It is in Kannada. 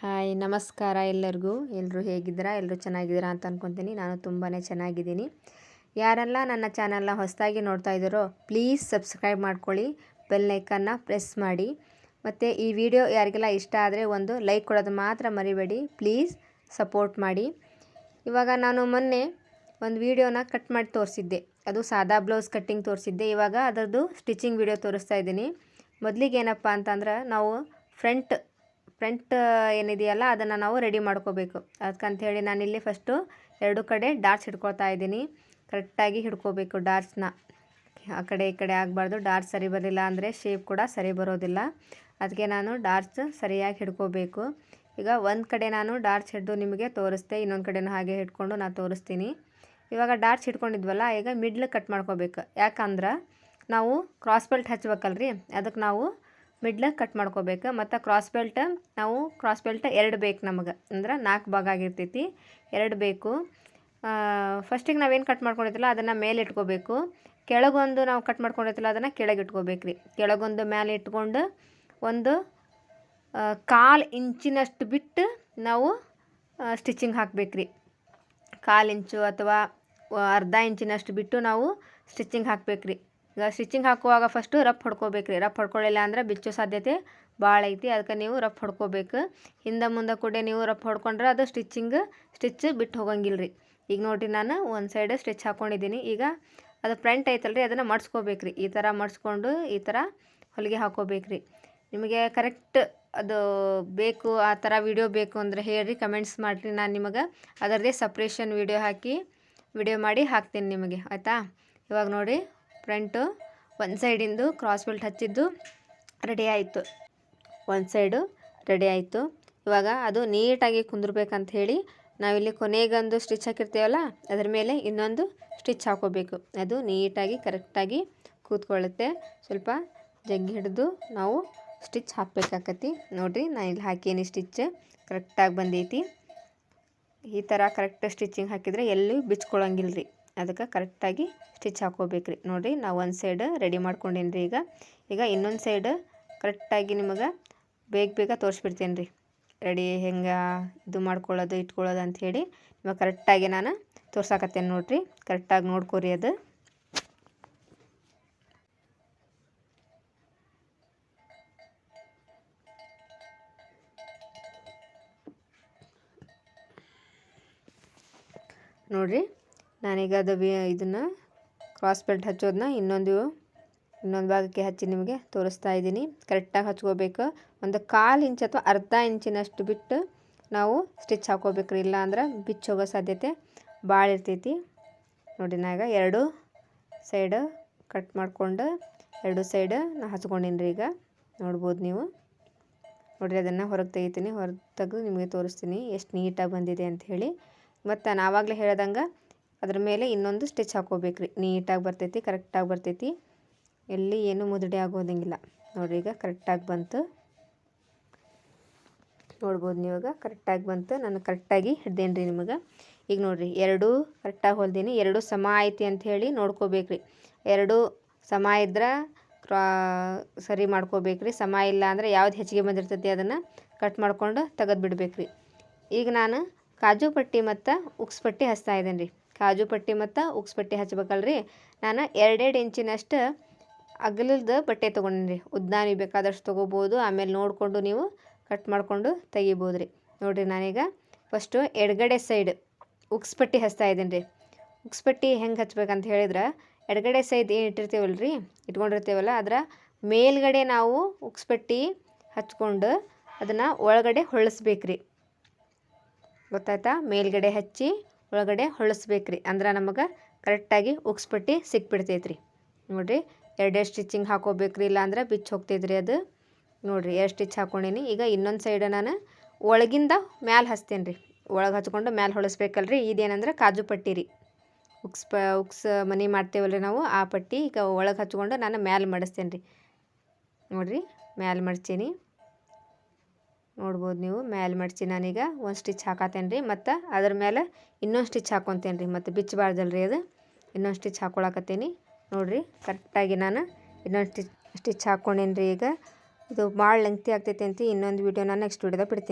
ಹಾಯ್, ನಮಸ್ಕಾರ ಎಲ್ಲರಿಗೂ. ಎಲ್ಲರೂ ಹೇಗಿದ್ದೀರಾ? ಎಲ್ಲರೂ ಚೆನ್ನಾಗಿದ್ದೀರಾ ಅಂತ ಅಂದ್ಕೊತೀನಿ ನಾನು ತುಂಬಾ ಚೆನ್ನಾಗಿದ್ದೀನಿ. ಯಾರೆಲ್ಲ ನನ್ನ ಚಾನಲ್ನ ಹೊಸದಾಗಿ ನೋಡ್ತಾ ಇದ್ದಾರೋ, ಪ್ಲೀಸ್ ಸಬ್ಸ್ಕ್ರೈಬ್ ಮಾಡ್ಕೊಳ್ಳಿ, ಬೆಲ್ ಲೈಕನ್ನು ಪ್ರೆಸ್ ಮಾಡಿ. ಮತ್ತು ಈ ವಿಡಿಯೋ ಯಾರಿಗೆಲ್ಲ ಇಷ್ಟ ಆದರೆ ಒಂದು ಲೈಕ್ ಕೊಡೋದು ಮಾತ್ರ ಮರಿಬೇಡಿ. ಪ್ಲೀಸ್ ಸಪೋರ್ಟ್ ಮಾಡಿ. ಇವಾಗ ನಾನು ಮೊನ್ನೆ ಒಂದು ವೀಡಿಯೋನ ಕಟ್ ಮಾಡಿ ತೋರಿಸಿದ್ದೆ. ಅದು ಸಾದಾ ಬ್ಲೌಸ್ ಕಟ್ಟಿಂಗ್ ತೋರಿಸಿದ್ದೆ. ಇವಾಗ ಅದರದ್ದು ಸ್ಟಿಚಿಂಗ್ ವಿಡಿಯೋ ತೋರಿಸ್ತಾ ಇದ್ದೀನಿ. ಮೊದಲಿಗೆ ಏನಪ್ಪ ಅಂತಂದ್ರೆ ನಾವು ಫ್ರಂಟ್ ಫ್ರಂಟ್ ಏನಿದೆಯಲ್ಲ, ಅದನ್ನು ನಾವು ರೆಡಿ ಮಾಡ್ಕೋಬೇಕು. ಅದಕ್ಕಂಥೇಳಿ ನಾನಿಲ್ಲಿ ಫಸ್ಟು ಎರಡು ಕಡೆ ಡಾರ್ಚ್ ಹಿಡ್ಕೊಳ್ತಾ ಇದ್ದೀನಿ. ಕರೆಕ್ಟಾಗಿ ಹಿಡ್ಕೋಬೇಕು ಡಾರ್ಸ್ನ ಆ ಕಡೆ ಈ ಕಡೆ ಆಗಬಾರ್ದು ಡಾರ್ಚ್ ಸರಿ ಬರಲಿಲ್ಲ ಅಂದರೆ ಶೇಪ್ ಕೂಡ ಸರಿ ಬರೋದಿಲ್ಲ. ಅದಕ್ಕೆ ನಾನು ಡಾರ್ಚ್ ಸರಿಯಾಗಿ ಹಿಡ್ಕೋಬೇಕು. ಈಗ ಒಂದು ಕಡೆ ನಾನು ಡಾರ್ಚ್ ಹಿಡ್ದು ನಿಮಗೆ ತೋರಿಸ್ತೆ, ಇನ್ನೊಂದು ಕಡೆನೂ ಹಾಗೆ ಹಿಡ್ಕೊಂಡು ನಾನು ತೋರಿಸ್ತೀನಿ. ಇವಾಗ ಡಾರ್ಚ್ ಹಿಡ್ಕೊಂಡಿದ್ವಲ್ಲ, ಈಗ ಮಿಡ್ಲ್ ಕಟ್ ಮಾಡ್ಕೋಬೇಕು. ಯಾಕಂದ್ರೆ ನಾವು ಕ್ರಾಸ್ ಬೆಲ್ಟ್ ಹಚ್ಬೇಕಲ್ರಿ ಅದಕ್ಕೆ ನಾವು ಮಿಡ್ಲ ಕಟ್ ಮಾಡ್ಕೋಬೇಕು. ಮತ್ತು ಕ್ರಾಸ್ ಬೆಲ್ಟ್ ನಾವು ಕ್ರಾಸ್ ಬೆಲ್ಟ್ ಎರಡು ಬೇಕು ನಮಗೆ. ಅಂದ್ರೆ ನಾಲ್ಕು ಭಾಗ ಆಗಿರ್ತೈತಿ. ಎರಡು ಬೇಕು. ಫಸ್ಟಿಗೆ ನಾವೇನು ಕಟ್ ಮಾಡ್ಕೊಂಡಿದ್ದಲ್ಲ ಅದನ್ನು ಮೇಲೆ ಇಟ್ಕೋಬೇಕು. ಕೆಳಗೊಂದು ನಾವು ಕಟ್ ಮಾಡ್ಕೊಂಡಿರ್ತಲ್ಲ ಅದನ್ನು ಕೆಳಗೆ ಇಟ್ಕೋಬೇಕು ರೀ ಕೆಳಗೊಂದು ಮೇಲೆ ಇಟ್ಕೊಂಡು ಒಂದು ಕಾಲು ಇಂಚಿನಷ್ಟು ಬಿಟ್ಟು ನಾವು ಸ್ಟಿಚಿಂಗ್ ಹಾಕ್ಬೇಕು ರೀ ಕಾಲು ಇಂಚು ಅಥವಾ, ಅರ್ಧ ಇಂಚಿನಷ್ಟು ಬಿಟ್ಟು ನಾವು ಸ್ಟಿಚಿಂಗ್ ಹಾಕ್ಬೇಕು ರೀ ಈಗ ಸ್ಟಿಚಿಂಗ್ ಹಾಕುವಾಗ ಫಸ್ಟು ರಫ್ ಹೊಡ್ಕೋಬೇಕು ರೀ ರಫ್ ಹೊಡ್ಕೊಳ್ಳಿಲ್ಲ ಅಂದ್ರೆ ಬಿಚ್ಚೋ ಸಾಧ್ಯತೆ ಭಾಳ ಐತಿ. ಅದಕ್ಕೆ ನೀವು ರಫ್ ಹೊಡ್ಕೋಬೇಕು. ಹಿಂದೆ ಮುಂದೆ ಕೂಡ ನೀವು ರಫ್ ಹೊಡ್ಕೊಂಡ್ರೆ ಅದು ಸ್ಟಿಚಿಂಗ್ ಸ್ಟಿಚ್ ಬಿಟ್ಟು ಹೋಗಂಗಿಲ್ಲ ರೀ ಈಗ ನೋಡಿರಿ ನಾನು ಒಂದು ಸೈಡ್ ಸ್ಟಿಚ್ ಹಾಕ್ಕೊಂಡಿದ್ದೀನಿ ಈಗ ಅದು ಫ್ರಂಟ್ ಐತಲ್ಲ ರೀ ಅದನ್ನು ಮಡ್ಸ್ಕೋಬೇಕು ರೀ ಈ ಥರ ಮಡ್ಸ್ಕೊಂಡು ಈ ಥರ ಹೊಲಿಗೆ ಹಾಕೋಬೇಕು ರೀ ನಿಮಗೆ ಕರೆಕ್ಟ್ ಅದು ಬೇಕು, ಆ ಥರ ವಿಡಿಯೋ ಬೇಕು ಅಂದರೆ ಹೇಳ್ರಿ ಕಮೆಂಟ್ಸ್ ಮಾಡಿರಿ. ನಾನು ನಿಮಗೆ ಅದರದೇ ಸಪ್ರೇಷನ್ ವಿಡಿಯೋ ಹಾಕಿ ವಿಡಿಯೋ ಮಾಡಿ ಹಾಕ್ತೀನಿ ನಿಮಗೆ. ಆಯಿತಾ? ಇವಾಗ ನೋಡಿ ಫ್ರಂಟು ಒಂದು ಸೈಡಿಂದು ಕ್ರಾಸ್ ಬೆಲ್ಟ್ ಹಚ್ಚಿದ್ದು ರೆಡಿ ಆಯಿತು. ಒಂದು ಸೈಡು ರೆಡಿ ಆಯಿತು. ಇವಾಗ ಅದು ನೀಟಾಗಿ ಕುಂದಿರ್ಬೇಕಂತ ಹೇಳಿ ನಾವಿಲ್ಲಿ ಕೊನೆಗೊಂದು ಸ್ಟಿಚ್ ಹಾಕಿರ್ತೀವಲ್ಲ, ಅದ್ರ ಮೇಲೆ ಇನ್ನೊಂದು ಸ್ಟಿಚ್ ಹಾಕೋಬೇಕು. ಅದು ನೀಟಾಗಿ, ಕರೆಕ್ಟಾಗಿ ಕೂತ್ಕೊಳ್ಳುತ್ತೆ. ಸ್ವಲ್ಪ ಜಗ್ಗಿ ಹಿಡಿದು ನಾವು ಸ್ಟಿಚ್ ಹಾಕಬೇಕಾಕತಿ. ನೋಡಿರಿ ನಾನು ಇಲ್ಲಿ ಹಾಕೀನಿ ಸ್ಟಿಚ್. ಕರೆಕ್ಟಾಗಿ ಬಂದೈತಿ. ಈ ಥರ ಕರೆಕ್ಟ್ ಸ್ಟಿಚಿಂಗ್ ಹಾಕಿದರೆ ಎಲ್ಲೂ ಬಿಚ್ಕೊಳಂಗಿಲ್ಲ ರೀ ಅದಕ್ಕೆ ಕರೆಕ್ಟಾಗಿ ಸ್ಟಿಚ್ ಹಾಕೋಬೇಕು ರೀ ನೋಡಿರಿ, ನಾವು ಒಂದು ಸೈಡ್ ರೆಡಿ ಮಾಡ್ಕೊಂಡೇನಿ ರೀ ಈಗ. ಈಗ ಇನ್ನೊಂದು ಸೈಡ್ ಕರೆಕ್ಟಾಗಿ ನಿಮಗೆ ಬೇಗ ಬೇಗ ತೋರಿಸ್ಬಿಡ್ತೀನಿ ರೀ ರೆಡಿ ಹೆಂಗೆ ಇದು ಮಾಡ್ಕೊಳ್ಳೋದು, ಇಟ್ಕೊಳ್ಳೋದು ಅಂಥೇಳಿ ನಿಮಗೆ ಕರೆಕ್ಟಾಗಿ ನಾನು ತೋರ್ಸಾಕತ್ತೇನೆ ನೋಡಿರಿ. ಕರೆಕ್ಟಾಗಿ ನೋಡ್ಕೊರಿ ಅದು. ನೋಡಿರಿ ನಾನೀಗ ಅದು ಇದನ್ನು ಕ್ರಾಸ್ ಬೆಲ್ಟ್ ಹಚ್ಚೋದನ್ನ ಇನ್ನೊಂದು ಇನ್ನೊಂದು ಭಾಗಕ್ಕೆ ಹಚ್ಚಿ ನಿಮಗೆ ತೋರಿಸ್ತಾ ಇದ್ದೀನಿ. ಕರೆಕ್ಟಾಗಿ ಹಚ್ಕೋಬೇಕು. ಒಂದು ಕಾಲು ಇಂಚ್ ಅಥವಾ ಅರ್ಧ ಇಂಚಿನಷ್ಟು ಬಿಟ್ಟು ನಾವು ಸ್ಟಿಚ್ ಹಾಕೋಬೇಕ್ರಿ. ಇಲ್ಲ ಅಂದ್ರೆ ಬಿಚ್ಚೋಗೋ ಸಾಧ್ಯತೆ ಭಾಳ ಇರ್ತೈತಿ. ನೋಡಿ ನಾಗ ಎರಡು ಸೈಡ್ ಕಟ್ ಮಾಡಿಕೊಂಡು ಎರಡು ಸೈಡ್ ನಾ ಹಚ್ಕೊಂಡಿನಿ ರೀ ಈಗ. ನೋಡ್ಬೋದು ನೀವು. ನೋಡಿರಿ, ಅದನ್ನು ಹೊರಗೆ ತೆಗಿತೀನಿ. ಹೊರಗೆ ತೆಗೆದು ನಿಮಗೆ ತೋರಿಸ್ತೀನಿ. ಎಷ್ಟು ನೀಟಾಗಿ ಬಂದಿದೆ ಅಂತ ಹೇಳಿ. ಮತ್ತು ನಾನು ಆವಾಗಲೇ ಹೇಳ್ದಂಗೆ ಅದ್ರ ಮೇಲೆ ಇನ್ನೊಂದು ಸ್ಟಿಚ್ ಹಾಕೋಬೇಕು ನೀಟಾಗಿ ಬರ್ತೈತಿ ಕರೆಕ್ಟಾಗಿ ಬರ್ತೈತಿ. ಎಲ್ಲಿ ಏನು ಮುದುಡೆ ಆಗೋದಂಗಿಲ್ಲ. ನೋಡ್ರಿ ಈಗ ಕರೆಕ್ಟಾಗಿ ಬಂತು. ನೋಡ್ಬೋದು ನೀವಾಗ ಕರೆಕ್ಟಾಗಿ ಬಂತು. ನಾನು ಕರೆಕ್ಟಾಗಿ ಹಿಡ್ದೇನೆ ರೀ ನಿಮಗೆ. ಈಗ ನೋಡಿರಿ, ಎರಡೂ ಕರೆಕ್ಟಾಗಿ ಹೊಲ್ದೀನಿ. ಎರಡೂ ಸಮ ಐತಿ ನೋಡ್ಕೋಬೇಕು ರೀ ಎರಡು ಸಮ ಇದ್ರೆ ಕ್ರಾ, ಸರಿ ಮಾಡ್ಕೋಬೇಕು ರೀ ಸಮ ಇಲ್ಲ ಅಂದರೆ ಯಾವ್ದು ಹೆಚ್ಚಿಗೆ ಬಂದಿರ್ತೈತಿ ಅದನ್ನು ಕಟ್ ಮಾಡ್ಕೊಂಡು ತೆಗೆದು ಬಿಡ್ಬೇಕು ರೀ ಈಗ ನಾನು ಕಾಜು ಪಟ್ಟಿ ಮತ್ತು ಉಕ್ಸ್ ಪಟ್ಟಿ ಹಚ್ತಾ ಇದ್ದೇನೆ ರೀ ಕಾಜು ಪಟ್ಟಿ ಮತ್ತು ಉಕ್ಸ್ ಪಟ್ಟಿ ಹಚ್ಬೇಕಲ್ರಿ. ನಾನು ಎರಡೆರಡು ಇಂಚಿನಷ್ಟು ಅಗಲದ ಬಟ್ಟೆ ತೊಗೊಂಡಿನಿ ರೀ ಉದ್ದಾನಿ ಬೇಕಾದಷ್ಟು ತೊಗೋಬೋದು, ಆಮೇಲೆ ನೋಡಿಕೊಂಡು ನೀವು ಕಟ್ ಮಾಡಿಕೊಂಡು ತೆಗಿಬೋದು ರೀ ನೋಡಿರಿ ನಾನೀಗ ಫಸ್ಟು ಎಡಗಡೆ ಸೈಡ್ ಉಕ್ಸ್ ಪಟ್ಟಿ ಹಚ್ತಾ ಇದ್ದೀನಿ ರೀ ಉಕ್ಸ್ ಪಟ್ಟಿ ಹೆಂಗೆ ಹಚ್ಬೇಕಂತ ಹೇಳಿದ್ರೆ, ಎಡಗಡೆ ಸೈಡ್ ಏನು ಇಟ್ಟಿರ್ತೀವಲ್ಲ ರೀ ಇಟ್ಕೊಂಡಿರ್ತೀವಲ್ಲ, ಅದರ ಮೇಲ್ಗಡೆ ನಾವು ಉಕ್ಸ್ ಪಟ್ಟಿ ಹಚ್ಕೊಂಡು ಅದನ್ನು ಒಳಗಡೆ ಹೊಳಸ್ಬೇಕು ರೀ ಗೊತ್ತಾಯ್ತಾ? ಮೇಲ್ಗಡೆ ಹಚ್ಚಿ ಒಳಗಡೆ ಹೊಳಸ್ಬೇಕ್ರಿ. ಅಂದ್ರೆ ನಮಗೆ ಕರೆಕ್ಟಾಗಿ ಉಕ್ಸ್ಪಟ್ಟಿ ಸಿಕ್ಬಿಡ್ತೈತ್ರಿ. ನೋಡ್ರಿ, ಎರಡೆರಡು ಸ್ಟಿಚಿಂಗ್ ಹಾಕೋಬೇಕ್ರಿ ಇಲ್ಲ ಅಂದ್ರೆ ಬಿಚ್ಚಿ ಹೋಗ್ತೈತ್ರಿ ಅದು. ನೋಡಿರಿ, ಎರಡು ಸ್ಟಿಚ್ ಹಾಕ್ಕೊಂಡೀನಿ ಈಗ ಇನ್ನೊಂದು ಸೈಡ್ ನಾನು ಒಳಗಿಂದ ಮ್ಯಾಲೆ ಹಚ್ತೇನೆ ರೀ ಒಳಗೆ ಹಚ್ಕೊಂಡು ಮ್ಯಾಲೆ ಹೊಳಸ್ಬೇಕಲ್ರಿ. ಇದೇನಂದ್ರೆ ಕಾಜು ಪಟ್ಟಿ ರೀ. ಉಕ್ಸ್ ಪ ಉಕ್ಸ್ ಮನೆ ಮಾಡ್ತೇವಲ್ರಿ ನಾವು ಆ ಪಟ್ಟಿ. ಈಗ ಒಳಗೆ ಹಚ್ಕೊಂಡು ನಾನು ಮ್ಯಾಲೆ ಮಾಡಿಸ್ತೇನೆ ರೀ ನೋಡಿರಿ, ಮ್ಯಾಲೆ ಮಡ್ಚೀನಿ. ನೋಡ್ಬೋದು ನೀವು. ಮ್ಯಾಲೆ ಮಡ್ಚಿ ನಾನೀಗ ಒಂದು ಸ್ಟಿಚ್ ಹಾಕತ್ತೇನೆ ರೀ ಮತ್ತು ಅದ್ರ ಮೇಲೆ ಇನ್ನೊಂದು ಸ್ಟಿಚ್ ಹಾಕೊತೇನೆ ರೀ ಮತ್ತು ಬಿಚ್ಚಬಾರ್ದಲ್ಲ ರೀ ಅದು. ಇನ್ನೊಂದು ಸ್ಟಿಚ್ ಹಾಕೊಳಕತ್ತೀನಿ. ನೋಡಿರಿ ಕರೆಕ್ಟಾಗಿ ನಾನು ಇನ್ನೊಂದು ಸ್ಟಿಚ್ ಸ್ಟಿಚ್ ಹಾಕ್ಕೊಂಡೇನಿ ರೀ ಈಗ. ಇದು ಭಾಳ ಲೆಂಗ್ತಿ ಆಗ್ತೈತೆ ಅಂತ ಇನ್ನೊಂದು ವೀಡಿಯೋ ನಾನು ನೆಕ್ಸ್ಟ್ ವೀಡಿಯೋದಾಗ ಬಿಡ್ತೀನಿ.